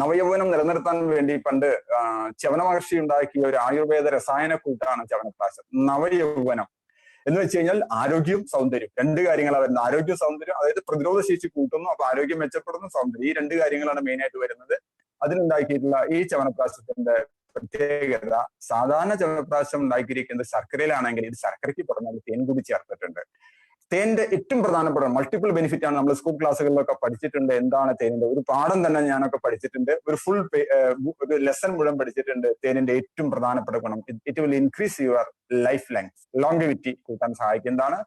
നവയൗവനം നിലനിർത്താൻ വേണ്ടി പണ്ട് ചവന മഹർഷി ഉണ്ടാക്കിയ ഒരു ആയുർവേദ രസായന കൂട്ടാണ് ചവനപ്രാശം നവയൗവനം. എന്ന് വെച്ച് കഴിഞ്ഞാൽ ആരോഗ്യവും സൗന്ദര്യം. രണ്ട് കാര്യങ്ങളാണ് വരുന്നത്. ആരോഗ്യ സൗന്ദര്യം അതായത് പ്രതിരോധ ശേഷി കൂട്ടുന്നു അപ്പൊ ആരോഗ്യം മെച്ചപ്പെടുന്നു സൗന്ദര്യം. ഈ രണ്ട് കാര്യങ്ങളാണ് മെയിൻ ആയിട്ട് വരുന്നത്. അതിനുണ്ടാക്കിയിട്ടുള്ള ഈ ചവനപ്രാശത്തിന്റെ പ്രത്യേകത സാധാരണ ചവനപ്രാശം ഉണ്ടാക്കിയിരിക്കുന്നത് ശർക്കരയിലാണെങ്കിൽ ഇത് ശർക്കരയ്ക്ക് പുറമെ തേൻ കൂടി ചേർത്തിട്ടുണ്ട്. തേന്റെ ഏറ്റവും പ്രധാനപ്പെട്ട മൾട്ടിപ്പിൾ ബെനിഫിറ്റ് ആണ് നമ്മൾ സ്കൂൾ ക്ലാസ്സുകളിലൊക്കെ പഠിച്ചിട്ടുണ്ട്. എന്താണ് തേനിന്റെ? ഒരു പാഠം തന്നെ ഞാനൊക്കെ പഠിച്ചിട്ടുണ്ട്. ഒരു ഫുൾ ഒരു ലെസൺ മുഴുവൻ പഠിച്ചിട്ടുണ്ട് തേനിന്റെ ഏറ്റവും പ്രധാനപ്പെട്ട ഗുണം. It will increase your life length longevity കൂട്ടാൻ സഹായിക്കും. എന്താണ്?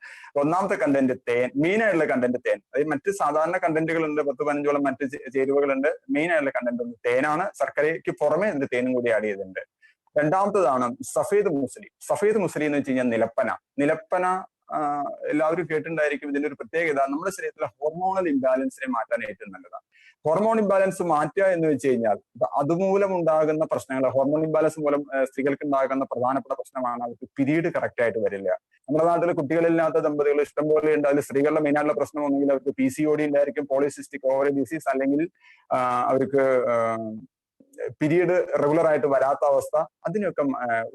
ഒന്നാമത്തെ കണ്ടന്റ് തേൻ മെയിൻ ആയിട്ടുള്ള കണ്ടന്റ് തേൻ. അതായത് മറ്റ് സാധാരണ കണ്ടന്റുകളുണ്ട് പത്ത് പതിനഞ്ചോളം മറ്റ് ചേരുവകളുണ്ട്. മെയിൻ ആയിട്ടുള്ള കണ്ടന്റ് ഒന്ന് തേനാണ്. ശർക്കരയ്ക്ക് പുറമെ ഇതിന്റെ തേനും കൂടി ആഡ് ചെയ്തിട്ടുണ്ട്. രണ്ടാമത്തതാണ് സഫേദ് മുസ്ലിം. സഫേദ് മുസ്ലിം എന്ന് വെച്ച് കഴിഞ്ഞാൽ നിലപ്പന. നിലപ്പന എല്ലാവരും കേട്ടിട്ടുണ്ടായിരിക്കും ഇതിന്റെ ഒരു പ്രത്യേകത. നമ്മുടെ ശരീരത്തിലെ ഹോർമോണൽ ഇംബാലൻസിനെ മാറ്റാൻ ഏറ്റവും നല്ലതാണ്. ഹോർമോൺ ഇംബാലൻസ് മാറ്റുക എന്ന് വെച്ച് കഴിഞ്ഞാൽ അതുമൂലം ഉണ്ടാകുന്ന പ്രശ്നങ്ങൾ ഹോർമോൺ ഇംബാലൻസ് മൂലം സ്ത്രീകൾക്ക് ഉണ്ടാകുന്ന പ്രധാനപ്പെട്ട പ്രശ്നമാണ് അവർക്ക് പിരീഡ് കറക്റ്റ് ആയിട്ട് വരില്ല. നമ്മുടെ നാട്ടിലെ കുട്ടികളില്ലാത്ത ദമ്പതികൾ ഇഷ്ടംപോലെ ഉണ്ട്. അതിൽ സ്ത്രീകളുടെ മെയിൻ ആയിട്ടുള്ള പ്രശ്നം ഒന്നെങ്കിൽ അവർക്ക് പി സി ഒ ഡി ഉണ്ടായിരിക്കും പോളിസിസ്റ്റിക് ഓവറി ഡിസീസ് അല്ലെങ്കിൽ അവർക്ക് പീരീഡ് റെഗുലർ ആയിട്ട് വരാത്ത അവസ്ഥ അതിനൊക്കെ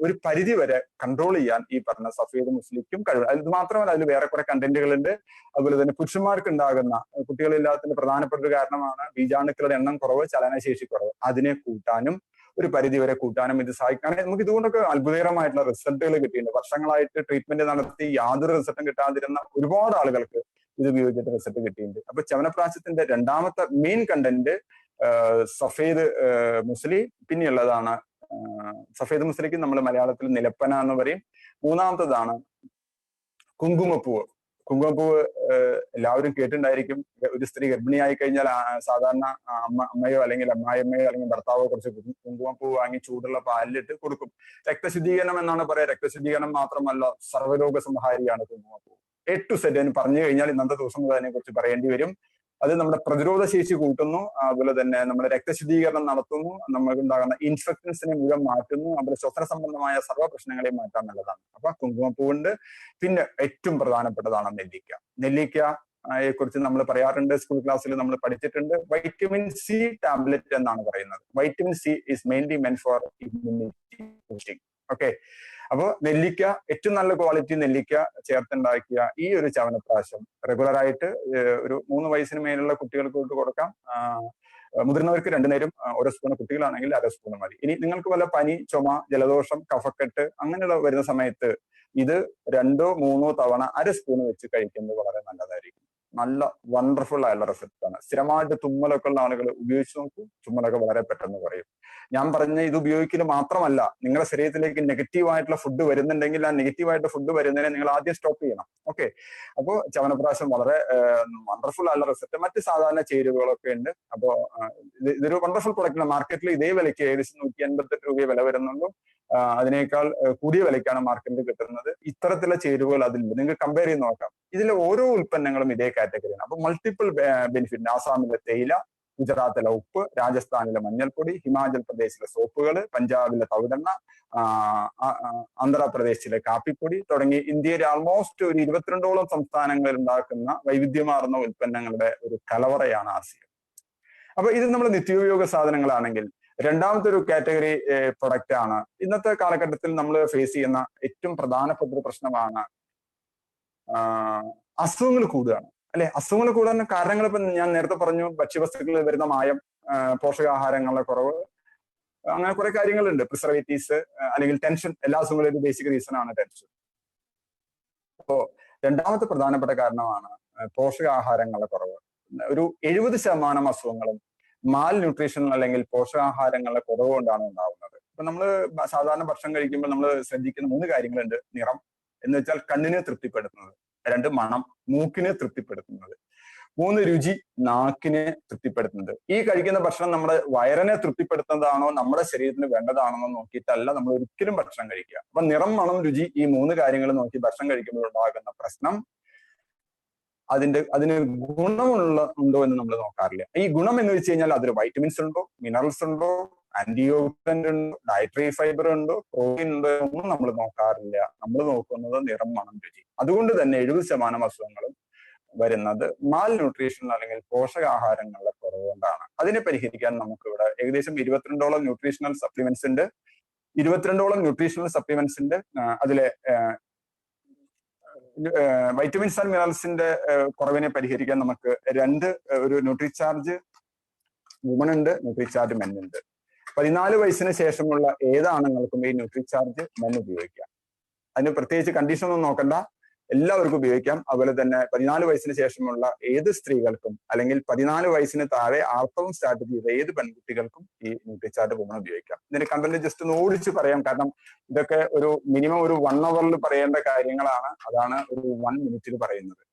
ഒരു പരിധി വരെ കൺട്രോൾ ചെയ്യാൻ ഈ പറഞ്ഞ സഫീദ് മുസ്ലിക്കും കഴിവ്. അത് മാത്രമല്ല അതിൽ വേറെ കുറെ കണ്ടന്റുകളുണ്ട് അതുപോലെ തന്നെ പുരുഷന്മാർക്ക് ഉണ്ടാകുന്ന കുട്ടികളില്ലാത്തതിന്റെ പ്രധാനപ്പെട്ട ഒരു കാരണമാണ് ബീജാണുക്കളുടെ എണ്ണം കുറവ് ചലനശേഷി കുറവ്. അതിനെ കൂട്ടാനും ഒരു പരിധി വരെ കൂട്ടാനും ഇത് സഹായിക്കുകയാണെങ്കിൽ നമുക്ക് ഇതുകൊണ്ടൊക്കെ അത്ഭുതകരമായിട്ടുള്ള റിസൾട്ടുകൾ കിട്ടിയിട്ടുണ്ട്. വർഷങ്ങളായിട്ട് ട്രീറ്റ്മെന്റ് നടത്തി യാതൊരു റിസൾട്ടും കിട്ടാതിരുന്ന ഒരുപാട് ആളുകൾക്ക് ഇത് ഉപയോഗിച്ചിട്ട് റിസൾട്ട് കിട്ടിയിട്ടുണ്ട്. അപ്പൊ ചവനപ്രാശത്തിന്റെ രണ്ടാമത്തെ മെയിൻ കണ്ടന്റ് സഫേദ് മുസ്ലി പിന്നെയുള്ളതാണ്. സഫേദ് മുസ്ലിക്ക് നമ്മൾ മലയാളത്തിൽ നിലപ്പന എന്ന് പറയും. മൂന്നാമത്തതാണ് കുങ്കുമപ്പൂവ്. കുങ്കുമപ്പൂവ് എല്ലാവരും കേട്ടിട്ടുണ്ടായിരിക്കും. ഒരു സ്ത്രീ ഗർഭിണിയായി കഴിഞ്ഞാൽ സാധാരണ അമ്മ അമ്മയോ അല്ലെങ്കിൽ അമ്മായിയമ്മയോ അല്ലെങ്കിൽ ഭർത്താവോ കുറച്ച് കുങ്കുമപ്പൂ വാങ്ങി ചൂടുള്ള പാലിലിട്ട് കൊടുക്കും. രക്തശുദ്ധീകരണം എന്നാണ് പറയാ രക്തശുദ്ധീകരണം മാത്രമല്ല സർവരോഗ സംഹാരിയാണ് കുങ്കുമപ്പൂവ്. എ ടു സെറ്റ് എന്ന് പറഞ്ഞു കഴിഞ്ഞാൽ ഇന്നത്തെ ദിവസം അതിനെ കുറിച്ച് പറയേണ്ടി വരും. അത് നമ്മുടെ പ്രതിരോധ ശേഷി കൂട്ടുന്നു. അതുപോലെ തന്നെ നമ്മുടെ രക്തശുദ്ധീകരണം നടത്തുന്നു. നമ്മൾക്കുണ്ടാകുന്ന ഇൻഫെക്ഷൻസിനെ മുഴുവൻ മാറ്റുന്നു. നമ്മുടെ ശ്വസന സംബന്ധമായ സർവ പ്രശ്നങ്ങളെയും മാറ്റാൻ നല്ലതാണ്. അപ്പൊ കുങ്കുമപ്പൂവുണ്ട്. പിന്നെ ഏറ്റവും പ്രധാനപ്പെട്ടതാണ് നെല്ലിക്ക. നെല്ലിക്ക കുറിച്ച് നമ്മൾ പറയാറുണ്ട്. സ്കൂൾ ക്ലാസ്സിൽ നമ്മൾ പഠിച്ചിട്ടുണ്ട്. വൈറ്റമിൻ സി ടാബ്ലറ്റ് എന്നാണ് പറയുന്നത്. Vitamin C is mainly men for immunity boosting okay അപ്പൊ നെല്ലിക്ക ഏറ്റവും നല്ല ക്വാളിറ്റി നെല്ലിക്ക ചേർത്തുണ്ടാക്കിയ ഈ ഒരു ചവനപ്രാശം റെഗുലർ ആയിട്ട് ഒരു മൂന്ന് വയസ്സിന് മേലുള്ള കുട്ടികൾക്ക് കൊടുക്കാം. മുതിർന്നവർക്ക് രണ്ടു നേരം ഓരോ സ്പൂൺ കുട്ടികളാണെങ്കിൽ അര സ്പൂൺ മതി. ഇനി നിങ്ങൾക്ക് വല്ല പനി ചുമ ജലദോഷം കഫക്കെട്ട് അങ്ങനെയുള്ള വരുന്ന സമയത്ത് ഇത് രണ്ടോ മൂന്നോ തവണ അര സ്പൂൺ വെച്ച് കഴിക്കുന്നത് വളരെ നല്ലതായിരിക്കും. നല്ല വണ്ടർഫുൾ ആയുള്ള റിസൾട്ട് ആണ്. സ്ഥിരമായിട്ട് തുമ്മലൊക്കെ ഉള്ള ആളുകൾ ഉപയോഗിച്ച് നോക്കൂ തുമ്മലൊക്കെ വളരെ പെട്ടെന്ന് കുറയും. ഞാൻ പറഞ്ഞ ഇത് ഉപയോഗിക്കൽ മാത്രമല്ല നിങ്ങളുടെ ശരീരത്തിലേക്ക് നെഗറ്റീവ് ആയിട്ടുള്ള ഫുഡ് വരുന്നുണ്ടെങ്കിൽ ആ നെഗറ്റീവ് ആയിട്ട് ഫുഡ് വരുന്നതിനെ നിങ്ങൾ ആദ്യം സ്റ്റോപ്പ് ചെയ്യണം. ഓക്കെ അപ്പോൾ ചവനപ്രാശം വളരെ വണ്ടർഫുൾ ആയുള്ള റിസൾട്ട് മറ്റ് സാധാരണ ചേരുവകളൊക്കെ ഉണ്ട്. അപ്പോൾ ഇത് ഇതൊരു വണ്ടർഫുൾ പ്രൊഡക്റ്റ് മാർക്കറ്റിൽ ഇതേ വിലയ്ക്ക് ഏകദേശം നൂറ്റി അൻപത്തെട്ട് രൂപയെ വില വരുന്നുള്ളൂ. അതിനേക്കാൾ കൂടിയ വിലയ്ക്കാണ് മാർക്കറ്റിൽ കിട്ടുന്നത്. ഇത്തരത്തിലുള്ള ചേരുവകൾ അതിലുണ്ട് നിങ്ങൾക്ക് കമ്പയർ ചെയ്ത് നോക്കാം. ഇതിലെ ഓരോ ഉൽപ്പന്നങ്ങളും ഇതേ കാറ്റഗറിയാണ് അപ്പൊ മൾട്ടിപ്പിൾ ബെനിഫിറ്റ് ആസാമിലെ തേയില ഗുജറാത്തിലെ ഉപ്പ് രാജസ്ഥാനിലെ മഞ്ഞൾപ്പൊടി ഹിമാചൽ പ്രദേശിലെ സോപ്പുകൾ പഞ്ചാബിലെ ആ, ആന്ധ്രാപ്രദേശിലെ കാപ്പിപ്പൊടി തുടങ്ങി ഇന്ത്യയിലെ ആൾമോസ്റ്റ് ഒരു ഇരുപത്തിരണ്ടോളം സംസ്ഥാനങ്ങളിൽ ഉണ്ടാക്കുന്ന വൈവിധ്യമാർന്ന ഉൽപ്പന്നങ്ങളുടെ ഒരു കലവറയാണ് ആസിയ. അപ്പൊ ഇത് നമ്മൾ നിത്യോപയോഗ സാധനങ്ങളാണെങ്കിൽ രണ്ടാമത്തെ ഒരു കാറ്റഗറി പ്രൊഡക്റ്റ് ആണ്. ഇന്നത്തെ കാലഘട്ടത്തിൽ നമ്മൾ ഫേസ് ചെയ്യുന്ന ഏറ്റവും പ്രധാനപ്പെട്ട ഒരു പ്രശ്നമാണ് അസുഖങ്ങൾ കൂടുകയാണ്. അല്ലെ? അസുഖങ്ങൾ കൂടാൻ കാരണങ്ങൾ ഇപ്പൊ ഞാൻ നേരത്തെ പറഞ്ഞു ഭക്ഷ്യവസ്തുക്കളിൽ വരുന്ന മായം പോഷകാഹാരങ്ങളുടെ കുറവ് അങ്ങനെ കുറെ കാര്യങ്ങളുണ്ട്. പ്രിസർവേറ്റീവ്സ് അല്ലെങ്കിൽ ടെൻഷൻ എല്ലാ അസുഖങ്ങളും ഒരു ബേസിക് റീസൺ ആണ് ടെൻഷൻ. അപ്പോ രണ്ടാമത്തെ പ്രധാനപ്പെട്ട കാരണമാണ് പോഷകാഹാരങ്ങളുടെ കുറവ്. ഒരു എഴുപത് ശതമാനം അസുഖങ്ങളും മാൽ ന്യൂട്രീഷൻ അല്ലെങ്കിൽ പോഷകാഹാരങ്ങളുടെ കുറവ് കൊണ്ടാണ് ഉണ്ടാവുന്നത്. ഇപ്പൊ നമ്മൾ സാധാരണ ഭക്ഷണം കഴിക്കുമ്പോൾ നമ്മൾ ശ്രദ്ധിക്കുന്ന മൂന്ന് കാര്യങ്ങളുണ്ട്. നിറം എന്ന് വെച്ചാൽ കണ്ണിനെ തൃപ്തിപ്പെടുത്തുന്നത്. രണ്ട് മണം. മൂക്കിനെ തൃപ്തിപ്പെടുത്തുന്നത്. മൂന്ന് രുചി. നാക്കിനെ തൃപ്തിപ്പെടുത്തുന്നത്. ഈ കഴിക്കുന്ന ഭക്ഷണം നമ്മുടെ വയറിനെ തൃപ്തിപ്പെടുത്തുന്നതാണോ നമ്മുടെ ശരീരത്തിന് വേണ്ടതാണെന്നോ നോക്കിയിട്ടല്ല നമ്മൾ ഒരിക്കലും ഭക്ഷണം കഴിക്കുക. അപ്പൊ നിറം മണം രുചി ഈ മൂന്ന് കാര്യങ്ങൾ നോക്കി ഭക്ഷണം കഴിക്കുമ്പോൾ ഉണ്ടാകുന്ന പ്രശ്നം അതിന്റെ അതിന് ഗുണമുള്ള ഉണ്ടോ എന്ന് നമ്മൾ നോക്കാറില്ല. ഈ ഗുണം എന്ന് വെച്ച് കഴിഞ്ഞാൽ അതിൽ വൈറ്റമിൻസ് ഉണ്ടോ മിനറൽസ് ഉണ്ടോ ആന്റി ഓക്സിഡന്റ് ഉണ്ടോ ഡയറ്ററി ഫൈബർ ഉണ്ടോ പ്രോട്ടീൻ ഉണ്ടോ ഒന്നും നമ്മൾ നോക്കാറില്ല. നമ്മൾ നോക്കുന്നത് നിറം മണം രുചി. അതുകൊണ്ട് തന്നെ എഴുപത് ശതമാനം അസുഖങ്ങളും വരുന്നത് മാൽ ന്യൂട്രീഷൻ അല്ലെങ്കിൽ പോഷകാഹാരങ്ങളുടെ കുറവ് കൊണ്ടാണ്. അതിനെ പരിഹരിക്കാൻ നമുക്കിവിടെ ഏകദേശം ഇരുപത്തിരണ്ടോളം ന്യൂട്രീഷണൽ സപ്ലിമെന്റ്സ് ഉണ്ട്. ഇരുപത്തിരണ്ടോളം ന്യൂട്രീഷണൽ സപ്ലിമെന്റ്സ് ഉണ്ട്. അതിലെ വൈറ്റമിൻസ് ആൻഡ് മിനറൽസിന്റെ കുറവിനെ പരിഹരിക്കാൻ നമുക്ക് രണ്ട് ഒരു ന്യൂട്രിചാർജ് വുമൺ ഉണ്ട് ന്യൂട്രിചാർജ് മെൻ ഉണ്ട്. പതിനാല് വയസ്സിന് ശേഷമുള്ള ഏതാണ് നിങ്ങൾക്കും ഈ ന്യൂട്രിചാർജ് മെൻ ഉപയോഗിക്കാം. അതിന് പ്രത്യേകിച്ച് കണ്ടീഷൻ ഒന്നും നോക്കണ്ട. എല്ലാവർക്കും ഉപയോഗിക്കാം. അതുപോലെ തന്നെ പതിനാല് വയസ്സിന് ശേഷമുള്ള ഏത് സ്ത്രീകൾക്കും അല്ലെങ്കിൽ പതിനാല് വയസ്സിന് താഴെ ആർത്തവം സ്റ്റാർട്ട് ചെയ്ത ഏത് പെൺകുട്ടികൾക്കും ഈ ന്യൂട്രിചാർട്ട് വുമൺ ഉപയോഗിക്കാം. ഇതിന്റെ കണ്ടന്റ് ജസ്റ്റ് ഒന്ന് ഓടിച്ച് പറയാം. കാരണം ഇതൊക്കെ ഒരു മിനിമം ഒരു വൺ അവറിൽ പറയേണ്ട കാര്യങ്ങളാണ്. അതാണ് ഒരു വൺ മിനിറ്റിൽ പറയുന്നത്.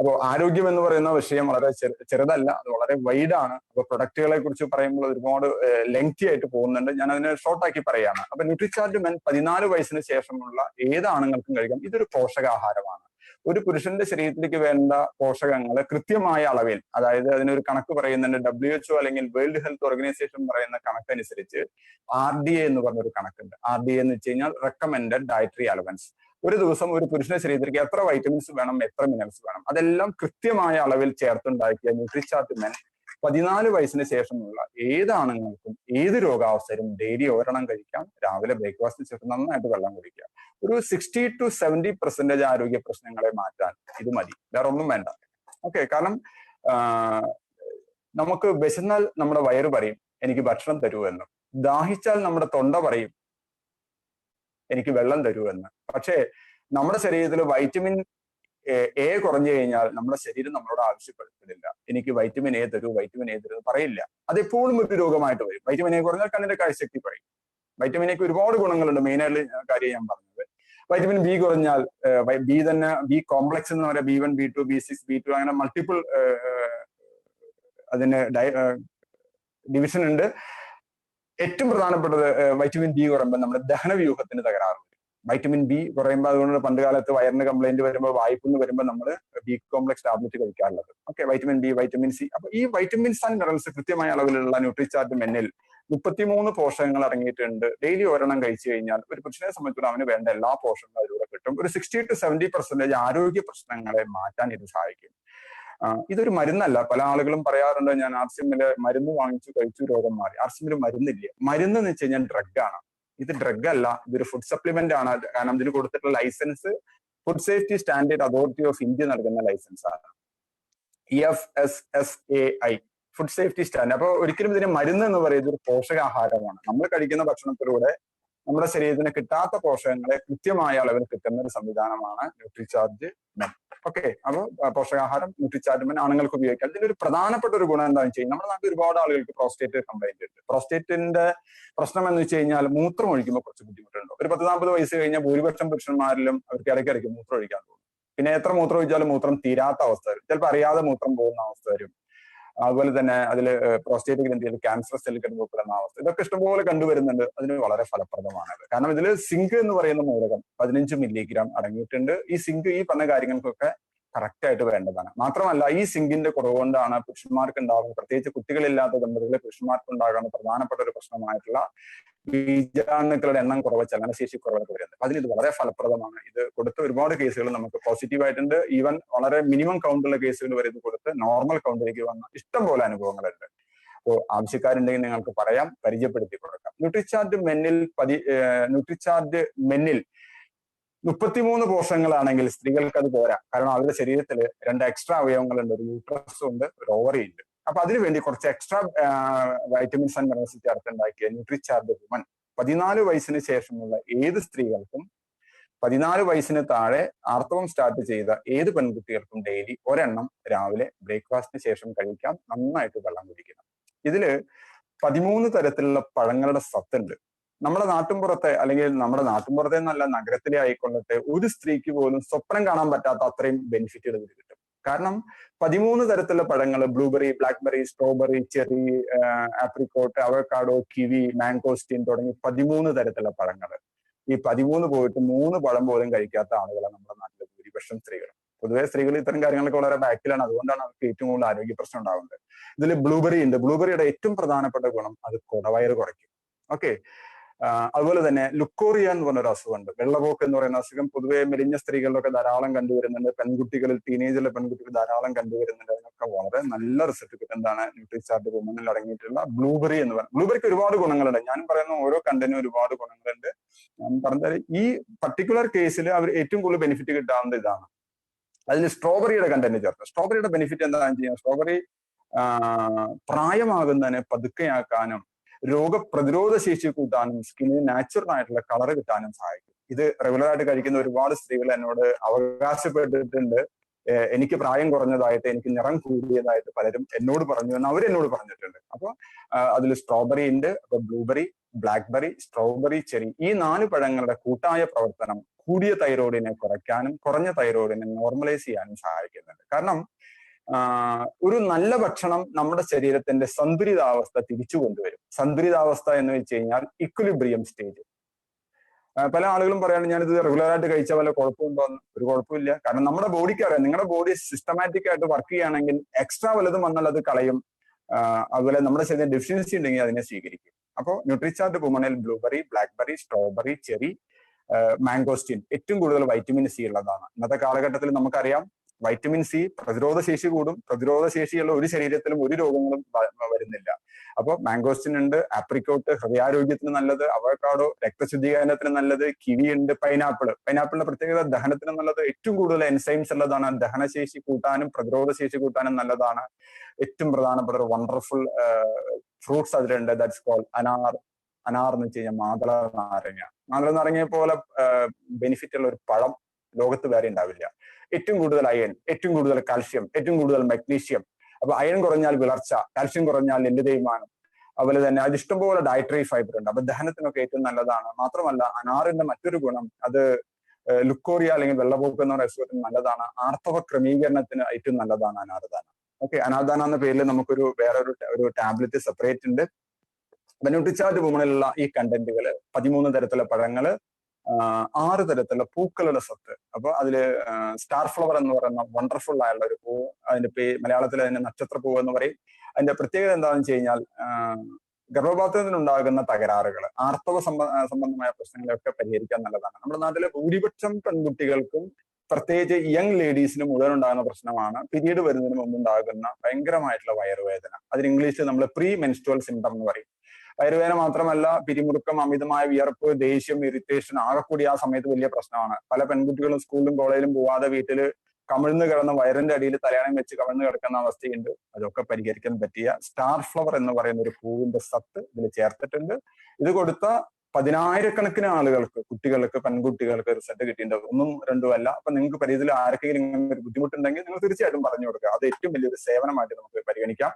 അപ്പോൾ ആരോഗ്യം എന്ന് പറയുന്ന വിഷയം വളരെ ചെറുതല്ല അത് വളരെ വൈഡാണ് അപ്പൊ പ്രൊഡക്റ്റുകളെ കുറിച്ച് പറയുമ്പോൾ ഒരുപാട് ലെങ്തി ആയിട്ട് പോകുന്നുണ്ട്. ഞാൻ അതിനെ ഷോർട്ടാക്കി പറയാണ് അപ്പൊ ന്യൂട്രിചാർജ് മെൻ പതിനാല് വയസ്സിന് ശേഷമുള്ള ഏത് ആണുങ്ങൾക്കും കഴിക്കാം? ഇതൊരു പോഷകാഹാരമാണ്. ഒരു പുരുഷന്റെ ശരീരത്തിലേക്ക് വേണ്ട പോഷകങ്ങൾ കൃത്യമായ അളവിൽ അതായത് അതിനൊരു കണക്ക് പറയുന്നുണ്ട് ഡബ്ല്യു എച്ച്ഒ അല്ലെങ്കിൽ വേൾഡ് ഹെൽത്ത് ഓർഗനൈസേഷൻ പറയുന്ന കണക്കനുസരിച്ച് ആർ ഡി എ എന്ന് പറഞ്ഞൊരു കണക്കുണ്ട്. ആർ ഡി എന്ന് വെച്ച് കഴിഞ്ഞാൽ റെക്കമെൻഡഡ് ഡയറ്ററി അലവൻസ് ഒരു ദിവസം ഒരു പുരുഷനെ ശരീരത്തിലേക്ക് എത്ര വൈറ്റമിൻസ് വേണം എത്ര മിനറൽസ് വേണം? അതെല്ലാം കൃത്യമായ അളവിൽ ചേർത്തുണ്ടാക്കിയ ന്യൂട്രിചാർട്ട് മെൻ പതിനാല് വയസ്സിന് ശേഷമുള്ള ഏത് ആണുങ്ങൾക്കും ഏത് രോഗാവസ്ഥയിലും ഡെയിലി ഒരെണ്ണം കഴിക്കാം. രാവിലെ ബ്രേക്ക്ഫാസ്റ്റിന് ശേഷം നന്നായിട്ട് വെള്ളം കുടിക്കുക ഒരു സിക്സ്റ്റി ടു സെവന്റി പെർസെന്റേജ് ആരോഗ്യ പ്രശ്നങ്ങളെ മാറ്റാൻ ഇത് മതി. വേറെ ഒന്നും വേണ്ട. ഓക്കെ കാരണം നമുക്ക് വിശന്നാൽ നമ്മുടെ വയറ് പറയും എനിക്ക് ഭക്ഷണം തരൂ എന്നും. ദാഹിച്ചാൽ നമ്മുടെ തൊണ്ട പറയും എനിക്ക് വെള്ളം തരൂ എന്ന് പക്ഷേ നമ്മുടെ ശരീരത്തിൽ വൈറ്റമിൻ എ കുറഞ്ഞു കഴിഞ്ഞാൽ നമ്മുടെ ശരീരം നമ്മളോട് ആവശ്യപ്പെടുന്നില്ല എനിക്ക് വൈറ്റമിൻ എ തരൂ വൈറ്റമിൻ എ തരൂ പറയില്ല. അതെപ്പോഴും ഒരു രോഗമായിട്ട് വരും. വൈറ്റമിൻ എ കുറഞ്ഞാൽ കണ്ണിന്റെ കാഴ്ചശക്തി പറയും വൈറ്റമിൻ എക്ക് ഒരുപാട് ഗുണങ്ങളുണ്ട്. മെയിനായിട്ട് കാര്യം ഞാൻ പറഞ്ഞത്. വൈറ്റമിൻ ബി കുറഞ്ഞാൽ ബി തന്നെ ബി കോംപ്ലക്സ് എന്ന് പറയാം B one B two B six B two അങ്ങനെ മൾട്ടിപ്പിൾ അതിന് ഡിവിഷൻ ഉണ്ട്. ഏറ്റവും പ്രധാനപ്പെട്ടത് വൈറ്റമിൻ ബി കുറയുമ്പോൾ നമ്മുടെ ദഹനവ്യൂഹത്തിന് തകരാറുണ്ട്. വൈറ്റമിൻ ബി കുറയുമ്പോൾ അതുകൊണ്ട് പണ്ട് കാലത്ത് വയറിന് കംപ്ലൈന്റ് വരുമ്പോൾ വായ്പെന്ന് വരുമ്പോൾ നമ്മൾ ബി കോംപ്ലക്സ് ടാബ്ലറ്റ് കഴിക്കാറുള്ളത്. Okay vitamin B vitamin C അപ്പൊ ഈ വൈറ്റമിൻസ് ആൻഡ് മിനറൽസ് കൃത്യമായ അളവിലുള്ള ന്യൂട്രിചാർജ് മെന്നിൽ മുപ്പത്തിമൂന്ന് പോഷകങ്ങൾ അടങ്ങിയിട്ടുണ്ട്. ഡെയിലി ഒരെണ്ണം കഴിച്ചു കഴിഞ്ഞാൽ ഒരു പുരുഷനെ സംബന്ധിച്ചിടത്തോളം അവന് വേണ്ട എല്ലാ പോഷകങ്ങളും അതിലൂടെ കിട്ടും. ഒരു സിക്സ്റ്റി ടു സെവന്റി പെർസെന്റേജ് ആരോഗ്യ പ്രശ്നങ്ങളെ മാറ്റാൻ ഇത് സഹായിക്കും. ഇതൊരു മരുന്നല്ല. പല ആളുകളും പറയാറുണ്ട് ഞാൻ ആർസിമിൽ മരുന്ന് വാങ്ങിച്ചു കഴിച്ചു രോഗം മാറി. ആർസിമിൽ മരുന്നില്ല. മരുന്ന് എന്ന് വെച്ച് കഴിഞ്ഞാൽ ഡ്രഗാണ് ഇത് ഡ്രഗ് അല്ല ഇതൊരു ഫുഡ് സപ്ലിമെന്റ് ആണ്. കാരണം ഇതിന് കൊടുത്തിട്ടുള്ള licence food safety standard authority of India നൽകുന്ന ലൈസൻസ് ആണ്. F S S A I food safety standard അപ്പൊ ഒരിക്കലും ഇതിന് മരുന്ന് എന്ന് പറയുന്നത് ഒരു പോഷകാഹാരമാണ്. നമ്മൾ കഴിക്കുന്ന ഭക്ഷണത്തിലൂടെ നമ്മുടെ ശരീരത്തിന് കിട്ടാത്ത പോഷകങ്ങളെ കൃത്യമായ അളവിൽ കിട്ടുന്ന ഒരു സംവിധാനമാണ് ന്യൂട്രിചാർജ് മെൻ ഓക്കെ അപ്പോൾ പോഷകാഹാരം ന്യൂട്രിചാർജ് മെൻ ആണുങ്ങൾക്ക് ഉപയോഗിക്കാം. ഇതിന്റെ ഒരു പ്രധാനപ്പെട്ട ഒരു ഗുണം എന്താണെന്ന് വെച്ച് കഴിഞ്ഞാൽ നമ്മുടെ നാട്ടിൽ ഒരുപാട് ആളുകൾക്ക് പ്രോസ്റ്റേറ്റ് കംപ്ലൈന്റ് ഉണ്ട്. പ്രോസ്റ്റേറ്റിന്റെ പ്രശ്നം എന്ന് വെച്ച് കഴിഞ്ഞാൽ മൂത്രം ഒഴിക്കുമ്പോൾ കുറച്ച് ബുദ്ധിമുട്ടുണ്ട്. ഒരു പത്ത് നാൽപ്പത് വയസ്സ് കഴിഞ്ഞാൽ ഭൂരിപക്ഷം പുരുഷന്മാരിലും അവർക്ക് ഇടയ്ക്കിടയ്ക്ക് മൂത്രം ഒഴിക്കാൻ തോന്നും. പിന്നെ എത്ര മൂത്രം ഒഴിച്ചാലും മൂത്രം തീരാത്ത അവസ്ഥ വരും. ചിലപ്പോൾ അറിയാതെ മൂത്രം പോകുന്ന അവസ്ഥ വരും. അതുപോലെ തന്നെ അതിൽ പ്രോസ്റ്റേറ്റ് ഗ്രന്ഥിയിൽ ക്യാൻസർ സെല്ലുകൾ രൂപപ്പെടുന്ന അവസ്ഥ. ഇതൊക്കെ ഇഷ്ടംപോലെ കണ്ടുവരുന്നുണ്ട്. അതിന് വളരെ ഫലപ്രദമാണ് കാരണം ഇതിൽ സിങ്ക് എന്ന് പറയുന്ന മൂലകം പതിനഞ്ച് മില്ലിഗ്രാം അടങ്ങിയിട്ടുണ്ട്. ഈ സിങ്ക് ഈ പറഞ്ഞ കാര്യങ്ങൾക്കൊക്കെ കറക്റ്റ് ആയിട്ട് വേണ്ടതാണ്. മാത്രമല്ല ഈ സിങ്കിന്റെ കുറവ് കൊണ്ടാണ് പുരുഷന്മാർക്ക് ഉണ്ടാകുന്ന പ്രത്യേകിച്ച് കുട്ടികളില്ലാത്ത ദമ്പതികളെ പുരുഷന്മാർക്ക് ഉണ്ടാകുന്ന പ്രധാനപ്പെട്ട ഒരു പ്രശ്നമായിട്ടുള്ള ബീജാണുക്കളുടെ എണ്ണം കുറവ് ചലനശേഷി കുറവൊക്കെ വരുന്നത്. അതിന് ഇത് വളരെ ഫലപ്രദമാണ്. ഇത് കൊടുത്ത ഒരുപാട് കേസുകൾ നമുക്ക് പോസിറ്റീവ് ആയിട്ടുണ്ട്. ഈവൻ വളരെ മിനിമം കൗണ്ടുള്ള കേസുകൾ വരെ ഇത് കൊടുത്ത് നോർമൽ കൗണ്ടിലേക്ക് വന്ന ഇഷ്ടം പോലെ അനുഭവങ്ങളുണ്ട്. അപ്പോൾ ആവശ്യക്കാരുണ്ടെങ്കിൽ നിങ്ങൾക്ക് പറയാം പരിചയപ്പെടുത്തി കൊടുക്കാം. ന്യൂട്രിചാർജ് മെന്നിൽ പതി ന്യൂട്രിചാർജ് മെന്നിൽ മുപ്പത്തിമൂന്ന് പോഷങ്ങളാണെങ്കിൽ സ്ത്രീകൾക്ക് അത് പോരാ. കാരണം അവരുടെ ശരീരത്തിൽ രണ്ട് എക്സ്ട്രാ അവയവങ്ങളുണ്ട് ഒരു യൂട്രസും ഉണ്ട് ഒരു ഓവറി ഉണ്ട്. അപ്പൊ അതിനുവേണ്ടി കുറച്ച് എക്സ്ട്രാ വൈറ്റമിൻസ് ആൻഡ് മിനറൽസ് ചേർത്തുണ്ടാക്കിയ ന്യൂട്രിചാർജ് വുമൻ പതിനാല് വയസ്സിന് ശേഷമുള്ള ഏത് സ്ത്രീകൾക്കും പതിനാല് വയസ്സിന് താഴെ ആർത്തവം സ്റ്റാർട്ട് ചെയ്ത ഏത് പെൺകുട്ടികൾക്കും ഡെയിലി ഒരെണ്ണം രാവിലെ ബ്രേക്ക്ഫാസ്റ്റിന് ശേഷം കഴിക്കാം നന്നായിട്ട് വെള്ളം കുടിക്കണം. ഇതിൽ പതിമൂന്ന് തരത്തിലുള്ള പഴങ്ങളുടെ സത്തുണ്ട് നമ്മുടെ നാട്ടിൻപുറത്തെ അല്ലെങ്കിൽ നമ്മുടെ നാട്ടിൻപുറത്തെ എന്നല്ല നഗരത്തിലെ ആയിക്കൊള്ളട്ടെ ഒരു സ്ത്രീക്ക് പോലും സ്വപ്നം കാണാൻ പറ്റാത്ത അത്രയും ബെനിഫിറ്റുകൾ ഇതിൽ കിട്ടും. കാരണം പതിമൂന്ന് തരത്തിലുള്ള പഴങ്ങൾ blueberry blackberry strawberry cherry apricot avocado kiwi mangosteen തുടങ്ങി പതിമൂന്ന് തരത്തിലുള്ള പഴങ്ങൾ. ഈ പതിമൂന്ന് പോയിട്ട് മൂന്ന് പഴം പോലും കഴിക്കാത്ത ആളുകളാണ് നമ്മുടെ നാട്ടിലെ ഭൂരിപക്ഷം സ്ത്രീകൾ പൊതുവേ സ്ത്രീകൾ ഇത്തരം കാര്യങ്ങളൊക്കെ വളരെ ബാക്കിലാണ്. അതുകൊണ്ടാണ് അവർക്ക് ഏറ്റവും കൂടുതൽ ആരോഗ്യ പ്രശ്നം ഉണ്ടാകുന്നത് ഇതിൽ ബ്ലൂബെറി ഉണ്ട്. ബ്ലൂബെറിയുടെ ഏറ്റവും പ്രധാനപ്പെട്ട ഗുണം അത് കുടവയർ കുറയ്ക്കും. ഓക്കെ? അതുപോലെ തന്നെ ലുക്കോറിയ എന്ന് പറഞ്ഞ ഒരു അസുഖമുണ്ട്. വെള്ളപോക്ക് എന്ന് പറയുന്ന അസുഖം പൊതുവെ മെലിഞ്ഞ സ്ത്രീകളിലൊക്കെ ധാരാളം കണ്ടുവരുന്നുണ്ട്. പെൺകുട്ടികളിൽ ടീനേജിലെ പെൺകുട്ടികൾ ധാരാളം കണ്ടുവരുന്നുണ്ട്. അതിനൊക്കെ വളരെ നല്ല റിസൾട്ട് കിട്ടും എന്താണ് ന്യൂട്രിചാർട്ട് വുമണിൽ അടങ്ങിയിട്ടുള്ള ബ്ലൂബെറി എന്ന് പറയുന്നത് ബ്ലൂബെറിക്ക് ഒരുപാട് ഗുണങ്ങളുണ്ട്. ഞാൻ പറയുന്ന ഓരോ കണ്ടന്റും ഒരുപാട് ഗുണങ്ങളുണ്ട്. ഞാൻ പറഞ്ഞാൽ ഈ പർട്ടിക്കുലർ കേസിൽ അവർ ഏറ്റവും കൂടുതൽ ബെനിഫിറ്റ് കിട്ടാവുന്ന ഇതാണ്. അതിൽ സ്ട്രോബെറിയുടെ കണ്ടന്റ് ചേർത്ത്. സ്ട്രോബെറിയുടെ ബെനിഫിറ്റ് എന്താണെന്ന് ചെയ്യാം സ്ട്രോബെറി പ്രായമാകുന്നതിനെ പതുക്കെയാക്കാനും രോഗപ്രതിരോധ ശേഷി കൂട്ടാനും സ്കിന്നിന് നാച്ചുറൽ ആയിട്ടുള്ള കളർ കിട്ടാനും സഹായിക്കും. ഇത് റെഗുലർ ആയിട്ട് കഴിക്കുന്ന ഒരുപാട് സ്ത്രീകൾ എന്നോട് അവകാശപ്പെട്ടിട്ടുണ്ട്. എനിക്ക് പ്രായം കുറഞ്ഞതായിട്ട് എനിക്ക് നിറം കൂടിയതായിട്ട് പലരും എന്നോട് പറഞ്ഞു എന്ന് അവരെന്നോട് പറഞ്ഞിട്ടുണ്ട്. അപ്പൊ അതിൽ സ്ട്രോബെറി ഉണ്ട് അപ്പൊ ബ്ലൂബെറി ബ്ലാക്ക്ബെറി സ്ട്രോബെറി ചെറി ഈ നാല് പഴങ്ങളുടെ കൂട്ടായ പ്രവർത്തനം കൂടിയ തൈറോയിഡിനെ കുറയ്ക്കാനും കുറഞ്ഞ തൈറോയിഡിനെ നോർമലൈസ് ചെയ്യാനും സഹായിക്കുന്നുണ്ട്. കാരണം ഒരു നല്ല ഭക്ഷണം നമ്മുടെ ശരീരത്തിന്റെ സന്തുലിതാവസ്ഥ തിരിച്ചു കൊണ്ടുവരും. സന്തുലിതാവസ്ഥ എന്ന് വെച്ച് കഴിഞ്ഞാൽ ഇക്വലിബ്രിയം സ്റ്റേജ് പല ആളുകളും പറയാണ് ഞാനിത് റെഗുലറായിട്ട് കഴിച്ച വല്ല കുഴപ്പമുണ്ടോ? എന്ന്. ഒരു കുഴപ്പമില്ല. കാരണം നമ്മുടെ ബോഡിക്ക് അറിയാം നിങ്ങളുടെ ബോഡി സിസ്റ്റമാറ്റിക് ആയിട്ട് വർക്ക് ചെയ്യുകയാണെങ്കിൽ എക്സ്ട്രാ വലുതും വന്നാൽ അത് കളയും. അതുപോലെ നമ്മുടെ ശരീരം ഡെഫിഷ്യൻസി ഉണ്ടെങ്കിൽ അതിനെ സ്വീകരിക്കും. അപ്പോൾ Nutricharge വുമണിൽ blueberry blackberry strawberry cherry mangosteen ഏറ്റവും കൂടുതൽ വൈറ്റമിൻ സി ഉള്ളതാണ്. ഇന്നത്തെ കാലഘട്ടത്തിൽ നമുക്കറിയാം വൈറ്റമിൻ സി പ്രതിരോധ ശേഷി കൂടും. പ്രതിരോധ ശേഷിയുള്ള ഒരു ശരീരത്തിലും ഒരു രോഗങ്ങളും വരുന്നില്ല. അപ്പോൾ മാംഗോസ്റ്റിൻ ഉണ്ട് ആപ്രിക്കോട്ട് ഹൃദയാരോഗ്യത്തിന് നല്ലത് അവക്കാടോ രക്തശുദ്ധീകരണത്തിന് നല്ലത് കിവി ഉണ്ട് പൈനാപ്പിൾ പൈനാപ്പിളിന്റെ പ്രത്യേകത ദഹനത്തിന് നല്ലത് ഏറ്റവും കൂടുതൽ എൻസൈംസ് ഉള്ളതാണ്. ദഹനശേഷി കൂട്ടാനും പ്രതിരോധ ശേഷി കൂട്ടാനും നല്ലതാണ്. ഏറ്റവും പ്രധാനപ്പെട്ട ഒരു വണ്ടർഫുൾ ഫ്രൂട്ട്സ് അതിലുണ്ട്. ദാറ്റ്സ് കോൾ അനാർ അനാർ എന്ന് വെച്ച് കഴിഞ്ഞാൽ മാതള നാരങ്ങ മാതള നാരങ്ങയെ പോലെ ബെനിഫിറ്റ് ഉള്ള ഒരു പഴം ലോകത്ത് വേറെ ഉണ്ടാവില്ല. ഏറ്റവും കൂടുതൽ അയൺ ഏറ്റവും കൂടുതൽ കാൽഷ്യം ഏറ്റവും കൂടുതൽ മഗ്നീഷ്യം അപ്പൊ അയൺ കുറഞ്ഞാൽ വിളർച്ച കാൽഷ്യം കുറഞ്ഞാൽ എല്ല് തേയ്മാനം. അതുപോലെ തന്നെ അത് ഇഷ്ടംപോലെ ഡയറ്ററി ഫൈബർ ഉണ്ട്. അപ്പൊ ദഹനത്തിനൊക്കെ ഏറ്റവും നല്ലതാണ്. മാത്രമല്ല അനാറിന്റെ മറ്റൊരു ഗുണം അത് ലുക്കോറിയ അല്ലെങ്കിൽ വെള്ളപോക്ക് എന്ന അസുഖത്തിന് നല്ലതാണ്. ആർത്തവ ക്രമീകരണത്തിന് ഏറ്റവും നല്ലതാണ് അനാർദാന. ഓക്കെ അനാർദാന എന്ന പേരിൽ നമുക്കൊരു വേറൊരു ഒരു ടാബ്ലറ്റ് സെപ്പറേറ്റ് ഉണ്ട്. ന്യൂട്രിചാർജ് വുമണിലുള്ള ഈ കണ്ടന്റുകൾ പതിമൂന്ന് തരത്തിലുള്ള പഴങ്ങൾ ആറ് തരത്തിലുള്ള പൂക്കളുടെ സത്ത് അപ്പൊ അതിൽ സ്റ്റാർ ഫ്ലവർ എന്ന് പറയുന്ന വണ്ടർഫുൾ ആയുള്ള ഒരു പൂ അതിന്റെ പേ മലയാളത്തിൽ അതിന്റെ നക്ഷത്ര പൂ എന്ന് പറയും. അതിന്റെ പ്രത്യേകത എന്താണെന്ന് വെച്ച് കഴിഞ്ഞാൽ ഗർഭപാത്രത്തിനുണ്ടാകുന്ന തകരാറുകൾ ആർത്തവ സംബന്ധമായ പ്രശ്നങ്ങളെയൊക്കെ പരിഹരിക്കാൻ നല്ലതാണ്. നമ്മുടെ നാട്ടിലെ ഭൂരിപക്ഷം പെൺകുട്ടികൾക്കും പ്രത്യേകിച്ച് യങ് ലേഡീസിന് മുഴുവൻ ഉണ്ടാകുന്ന പ്രശ്നമാണ്. പിരീഡ് വരുന്നതിന് മുമ്പ് ഉണ്ടാകുന്ന ഭയങ്കരമായിട്ടുള്ള വയറുവേദന. അതിന് ഇംഗ്ലീഷിൽ നമ്മൾ പ്രീ മെൻസ്ട്രൽ സിംറ്റം എന്ന് പറയും. വയറുവേദന മാത്രമല്ല പിരിമുറുക്കം അമിതമായ വിയർപ്പ് ദേഷ്യം ഇറിറ്റേഷൻ ആകെ കൂടി ആ സമയത്ത് വലിയ പ്രശ്നമാണ്. പല പെൺകുട്ടികളും സ്കൂളിലും കോളേജിലും പോവാതെ വീട്ടിൽ കമിഴ്ന്ന് കിടന്ന് വയറിന്റെ അടിയിൽ തലയാണം വെച്ച് കമിഴ്ന്ന് കിടക്കുന്ന അവസ്ഥയുണ്ട്. അതൊക്കെ പരിഹരിക്കാൻ പറ്റിയ സ്റ്റാർ ഫ്ലവർ എന്ന് പറയുന്ന ഒരു പൂവിന്റെ സത്ത് ഇതിൽ ചേർത്തിട്ടുണ്ട്. ഇത് കൊടുത്ത പതിനായിരക്കണക്കിന് ആളുകൾക്ക് കുട്ടികൾക്ക് പെൺകുട്ടികൾക്ക് റിസൾട്ട് കിട്ടിയിട്ടുണ്ട്. ഒന്നും രണ്ടും അല്ല. അപ്പൊ നിങ്ങൾക്ക് പരിധിയിൽ ആർക്കെങ്കിലും ഇങ്ങനെ ഒരു ബുദ്ധിമുട്ടുണ്ടെങ്കിൽ നിങ്ങൾ തീർച്ചയായിട്ടും പറഞ്ഞു കൊടുക്കുക. അത് ഏറ്റവും വലിയൊരു സേവനമായിട്ട് നമുക്ക് പരിഗണിക്കാം.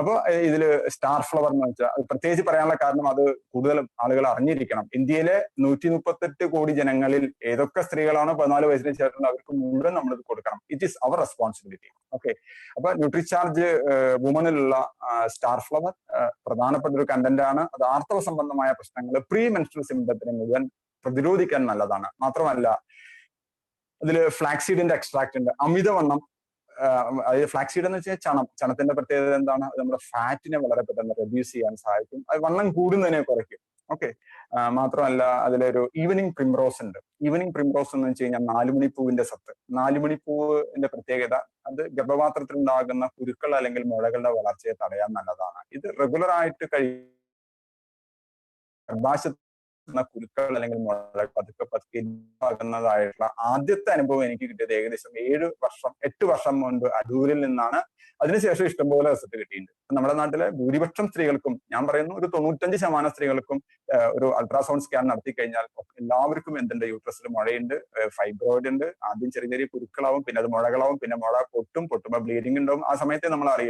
അപ്പോൾ ഇതിൽ സ്റ്റാർ ഫ്ലവർ എന്ന് വെച്ചാൽ പ്രത്യേകിച്ച് പറയാനുള്ള കാരണം അത് കൂടുതൽ ആളുകൾ അറിഞ്ഞിരിക്കണം. ഇന്ത്യയിലെ നൂറ്റി മുപ്പത്തെട്ട് കോടി ജനങ്ങളിൽ ഏതൊക്കെ സ്ത്രീകളാണോ പതിനാല് വയസ്സിന് ചേർന്നത് അവർക്ക് മുഴുവൻ നമ്മൾ ഇത് കൊടുക്കണം. It is our responsibility okay അപ്പൊ ന്യൂട്രിചാർജ് വുമനിലുള്ള സ്റ്റാർ ഫ്ലവർ പ്രധാനപ്പെട്ട ഒരു കണ്ടന്റ് ആണ്. അത് ആർത്തവ സംബന്ധമായ പ്രശ്നങ്ങൾ പ്രീ മെൻസ്ട്രൽ സിംറ്റത്തിനെ മുഴുവൻ പ്രതിരോധിക്കാൻ നല്ലതാണ്. മാത്രമല്ല അതിൽ ഫ്ലാക്സീഡിന്റെ എക്സ്ട്രാക്ട് ഉണ്ട്. അമിതവണ്ണം അതായത് ഫ്ലാക്സീഡ് എന്ന് വെച്ചാൽ ചണം. ചണത്തിന്റെ പ്രത്യേകത എന്താണ്? അത് നമ്മുടെ ഫാറ്റിനെ വളരെ പെട്ടെന്ന് റെഡ്യൂസ് ചെയ്യാൻ സഹായിക്കും. അത് വണ്ണം കൂടുന്നതിനെ കുറയ്ക്കും. ഓക്കെ മാത്രമല്ല അതിലൊരു ഈവനിങ് പ്രിംറോസ് ഉണ്ട്. ഈവനിങ് പ്രിംറോസ് എന്ന് വെച്ച് കഴിഞ്ഞാൽ നാലുമണിപ്പൂവിന്റെ സത്ത്. നാലുമണിപ്പൂവിന്റെ പ്രത്യേകത അത് ഗർഭപാത്രത്തിൽ ഉണ്ടാകുന്ന കുരുക്കൾ അല്ലെങ്കിൽ മുഴകളുടെ വളർച്ചയെ തടയാൻ നല്ലതാണ്. ഇത് റെഗുലർ ആയിട്ട് കഴി കുരുക്കൾ അല്ലെങ്കിൽ മുളകൾ പതുക്കെ പതുക്കെ ആകുന്നതായിട്ടുള്ള ആദ്യത്തെ അനുഭവം എനിക്ക് കിട്ടിയത് ഏകദേശം ഏഴ് വർഷം എട്ട് വർഷം മുൻപ് അടൂരിൽ നിന്നാണ്. അതിനുശേഷം ഇഷ്ടംപോലെ റിസൾട്ട് കിട്ടിയിട്ടുണ്ട്. നമ്മുടെ നാട്ടിലെ ഭൂരിപക്ഷം സ്ത്രീകൾക്കും ഞാൻ പറയുന്നു ഒരു തൊണ്ണൂറ്റഞ്ച് ശതമാനം സ്ത്രീകൾക്കും ഒരു അൾട്രാസൗണ്ട് സ്കാൻ നടത്തി കഴിഞ്ഞാൽ എല്ലാവർക്കും എന്തുണ്ട് യൂട്രസിൽ മുഴയുണ്ട് ഫൈബ്രോയിഡ് ഉണ്ട്. ആദ്യം ചെറിയ ചെറിയ കുരുക്കളാവും പിന്നെ അത് മുഴകളാവും പിന്നെ മുഴ പൊട്ടും പൊട്ടുമ്പോൾ ബ്ലീഡിംഗ് ഉണ്ടാവും. ആ സമയത്തെ നമ്മൾ അറിയുള്ളൂ